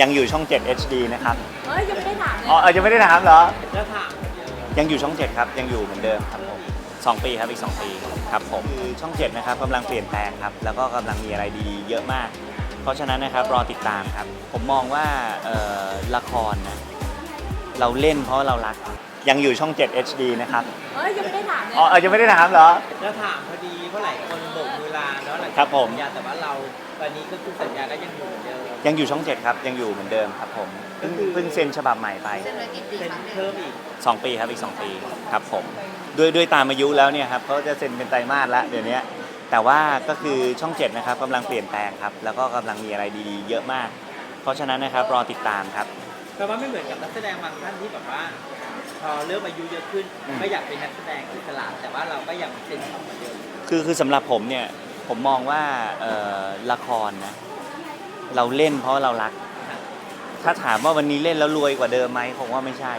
ยังอยู่ช่อง 7 HD นะครับเฮ้ยยังไม่ได้ถามเลยอ๋อเออยังไม่ได้ถามเหรอ แล้วถามยังอยู่ช่อง 7 ครับ ยังอยู่เหมือนเดิมครับผมสองปีครับอีก 2 ปีครับผมคือช่อง 7 นะครับกำลังเปลี่ยนแปลงครับ แล้วก็กำลังมีอะไรดีๆเยอะมาก เพราะฉะนั้นนะครับรอติดตามครับ ผมมองว่าเอ่อละครนะเราเล่นเพราะเรารัก ยังอยู่ช่อง 7 HD นะครับเฮ้ยยังไม่ได้ถามเลยอ๋อเออยังไม่ได้ถามเหรอ แล้วถามพอดีเพราะหลายคนโบกมือลาเนาะหลังครับผม สัญญาแต่ว่าเราตอนนี้ก็คือสัญญาก็ยังอยู่เหมือนเดิมยังอยู่ช่อง 7 ครับ ยังอยู่เหมือนเดิมครับผมเพิ่งเพิ่งเซ็นฉบับใหม่ไป เป็นเพิ่มอีก2 ปีครับอีก 2 ปีครับผมด้วยด้วยตามอายุแล้วเนี่ยครับเขาจะเซ็นเป็นไตรมาสแล้วเดี๋ยวนี้แต่ว่าก็คือช่อง 7 นะครับกำลังเปลี่ยนแปลงครับ แล้วก็กำลังมีอะไรดีๆ เยอะมาก เพราะฉะนั้นนะครับรอติดตามครับแปลว่าไม่เหมือนกับนักแสดงบางท่านที่แบบว่า พอเริ่มอายุเยอะขึ้นอืมไม่อยากเป็นนักแสดงอิสระแต่ว่าเราก็ยังเป็นช่องเหมือนเดิมคือคือสำหรับผมเนี่ยผมมองว่าเอ่อละครนะเราเล่นเพราะเรารัก ถ้าถามว่าวันนี้เล่นแล้วรวยกว่าเดิมไหมผมว่าไม่ใช่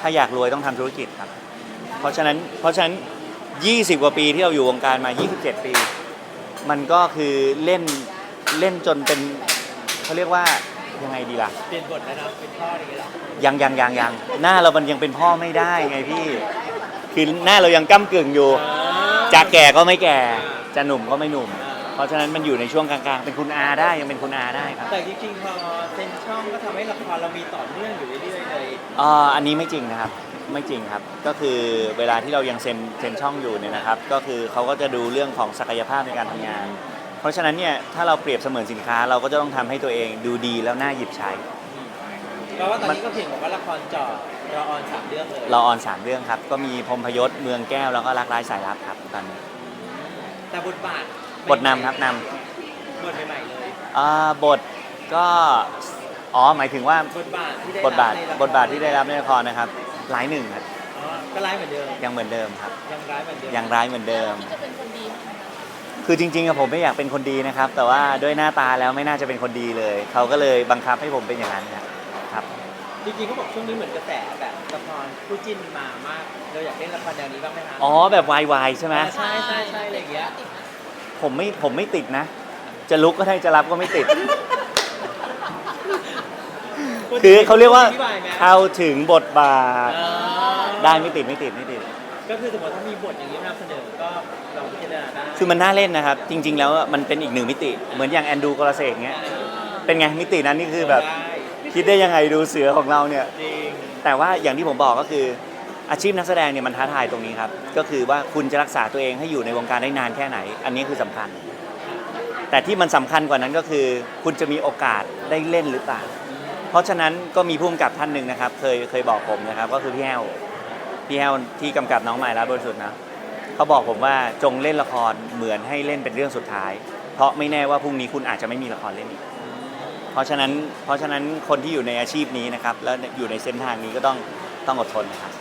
ถ้าอยากรวยต้องทำธุรกิจครับ เพราะฉะนั้นเพราะฉะนั้น 20 กว่าปีที่เราอยู่วงการมา 27 ปี มันก็คือเล่นเล่นจนเป็นเขาเรียกว่า ยังไงดีล่ะ เปลี่ยนบทแล้วเนาะเป็นพ่ออย่างเงี้ยเหรอยังยังยังยังหน้าเรามันยังเป็นพ่อไม่ได้ไงพี่ คือหน้าเรายังก้ากึ่งอยู่ จะแก่ก็ไม่แก่ จะหนุ่มก็ไม่หนุ่ม เพราะฉะนั้นมันอยู่ในช่วงกลางๆ เป็นคุณอาได้ยังเป็นคุณอาได้ครับแต่จริงๆพอเซ็นช่องก็ทำให้ละครเรามีต่อเนื่องอยู่เรื่อยๆเลยอ่าอันนี้ไม่จริงนะครับ ไม่จริงครับ ก็คือเวลาที่เรายังเซ็นเซ็นช่องอยู่เนี่ยนะครับ ก็คือเขาก็จะดูเรื่องของศักยภาพในการทำงาน เพราะฉะนั้นเนี่ยถ้าเราเปรียบเสมือนสินค้าเราก็จะต้องทำให้ตัวเองดูดีแล้วน่าหยิบใช้เพราะว่าตอนนี้ก็เพียงบอกว่าละครจอรอออนสามเรื่องเลยเราออนสามเรื่องครับ ก็มีพรหมพยศเมืองแก้วแล้วก็รักร้ายสายลับครับตอนนี้แต่บทบาทบทนำครับนบทใหม่ๆเลยำอ่าบทก็อ๋อหมายถึงว่าบทบาทที่ได้บทบาทในละครบทบาทที่ได้รับในละครนะครับหลายหนึ่งครับอ๋อก็ร้ายเหมือนเดิมยังเหมือนเดิมครับ ยังร้ายเหมือนเดิมยังร้ายเหมือนเดิมที่จะเป็นคนดีไหม คือจริงๆอะผมไม่อยากเป็นคนดีนะครับ แต่ว่าด้วยหน้าตาแล้วไม่น่าจะเป็นคนดีเลย เขาก็เลยบังคับให้ผมเป็นอย่างนั้นครับครับ จริงๆเขาบอกช่วงนี้เหมือนกระแสแบบละครคู่จิ้นมามาก เราอยากเล่นละครแนวนี้บ้างไหมคะอ๋อแบบวายวายใช่ไหมใช่ใช่ใช่อะไรอย่างเงี้ยผมไม่ผมไม่ติดนะ จะลุกก็ได้จะรับก็ไม่ติด คือเขาเรียกว่าอธิบไหมเข้าถึงบทบาทอ๋อได้ไม่ติดไม่ติดไม่ติด ก็คือสมมติถ้ามีบทอย่างนี้มานำเสนอก็ลองพิจารณาได้คือมันน่าเล่นนะครับ จริง ๆ แล้วมันเป็นอีกหนึ่งมิติ เหมือนอย่างแอนดูกรเสกเงี้ย เป็นไงมิตินั้นนี่คือแบบได้คิดได้ยังไงดูเสือของเราเนี่ย จริงแต่ว่าอย่างที่ผมบอกก็คืออาชีพนักแสดงเนี่ยมันท้าทายตรงนี้ครับ ก็คือว่าคุณจะรักษาตัวเองให้อยู่ในวงการได้นานแค่ไหน อันนี้คือสำคัญ แต่ที่มันสำคัญกว่านั้นก็คือ คุณจะมีโอกาสได้เล่นหรือเปล่า เพราะฉะนั้นก็มีผู้กำกับท่านหนึ่งนะครับ เคยเคยบอกผมนะครับ ก็คือพี่แห้ว พี่แห้วที่กำกับน้องใหม่แล่าบริสุดนะเขาบอกผมว่าจงเล่นละครเหมือนให้เล่นเป็นเรื่องสุดท้าย เพราะไม่แน่ว่าพรุ่งนี้คุณอาจจะไม่มีละครเล่นอีกเพราะฉะนั้นเพราะฉะนั้นคนที่อยู่ในอาชีพนี้นะครับ แล้วอยู่ในเส้นทางนี้ก็ต้องต้องอดทนนะครับ